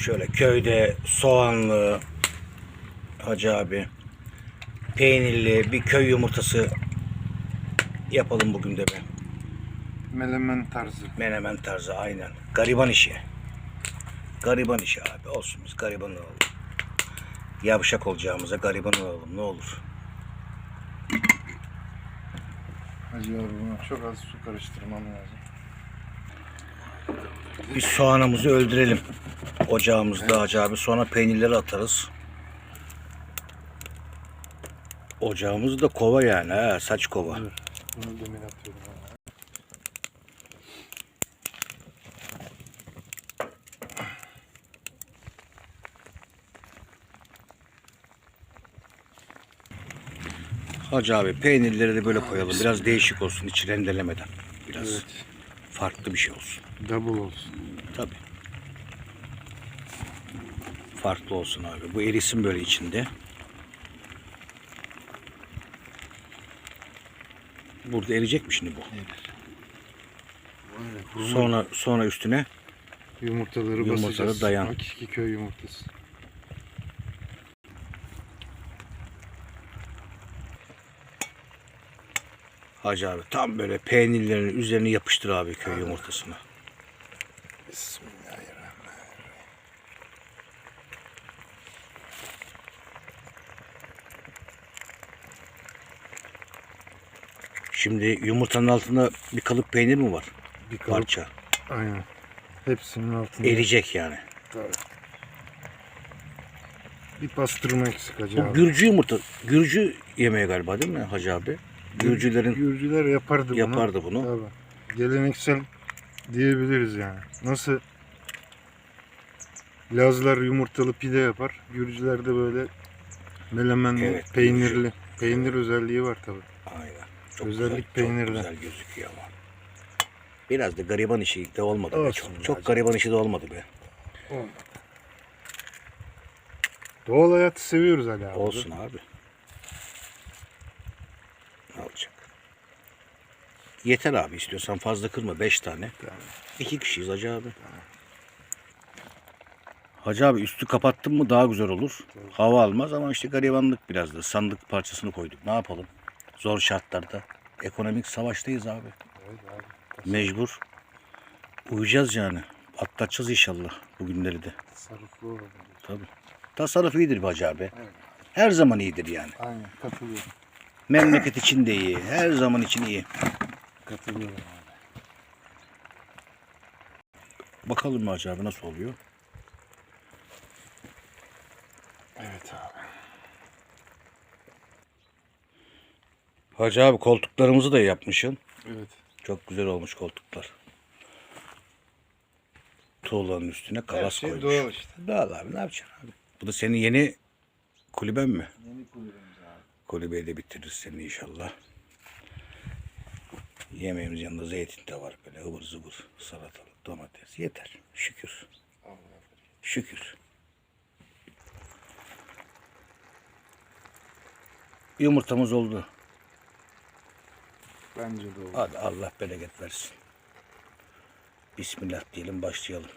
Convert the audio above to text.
Şöyle köyde soğanlı Hacı abi peynirli bir köy yumurtası yapalım bugün de be. Melemen tarzı. Menemen tarzı aynen. Gariban işi. Gariban işi abi. Olsun biz gariban olalım. Yavşak olacağımıza gariban olalım ne olur. Hacı buna çok az su karıştırmam lazım. Biz soğanımızı öldürelim. Ocağımızda Hacı abi. Sonra peynirleri atarız. Ocağımız da kova yani ha, saç kova. Dur. Bunu demin atıyorum. Hacı abi peynirleri de böyle koyalım. Biraz değişik olsun içi rendelemeden. Biraz Evet. farklı bir şey olsun. Double olsun. Tabii. Farklı olsun abi. Bu erisin böyle içinde. Burada eriyecek mi şimdi bu? Sonra Sonra sonra üstüne yumurtaları Yumurtaları basacağız. dayan. Hakiki köy yumurtası. Hacı abi tam böyle peynirlerin üzerine yapıştır abi köy yumurtasını. Bismillahirrahmanirrahim. Şimdi yumurtanın altında bir kalıp peynir mi var? Bir kalıp. Parça. Aynen. Hepsinin altında. Eriyecek yani. Tabii. Bir pastırma eksik hacı Bu abi. Gürcü yumurta. Gürcü yemeği galiba değil mi Hacı abi? Gürcülerin Gürcüler yapardı bunu. yapardı bunu. Tabii. Geleneksel diyebiliriz yani. Nasıl Lazlar yumurtalı pide yapar. Gürcüler de böyle melemenli, Evet, peynirli. Peynir özelliği var tabii. Aynen. Çok Özellik güzel, peynirden. Çok güzel gözüküyor ama. Biraz da gariban işi de olmadı Olsun çok. be Çok Hacı. gariban işi de olmadı be. Doğal hayatı seviyoruz Ali abi. Olsun abi. Ne olacak? Yeter abi istiyorsan fazla kırma 5 tane. Tamam. İki kişiyiz Hacı abi. Hacı abi üstü kapattın mı daha güzel olur. Hava almaz ama işte garibanlık biraz da. Sandık parçasını koyduk. Ne yapalım? Zor şartlarda. Ekonomik savaştayız abi. Evet abi. Mecbur. Uyuyacağız yani. Atlatacağız inşallah bu günleri de. Tasarruflu olalım. Tabii. Tasarruf iyidir be Hacı abi. Evet. Her zaman iyidir yani. Aynen katılıyorum. Memleket için de iyi. Her zaman için iyi. Katılıyorum abi. Bakalım mı Hacı abi nasıl oluyor? Hacı abi koltuklarımızı da yapmışsın. Evet. Çok güzel olmuş koltuklar. Tuğlanın üstüne kalas şey koymuş. doğal işte. Doğal abi ne yapacaksın abi? Bu da senin yeni kulüben mi? Yeni kulübemiz abi. Kulübeyi de bitiririz seni inşallah. Yemeğimiz yanında zeytin de var böyle ıvır zıvır salatalık domates yeter şükür şükür. Yumurtamız oldu. Bence de olur. Hadi Allah bereket versin. Bismillah diyelim başlayalım.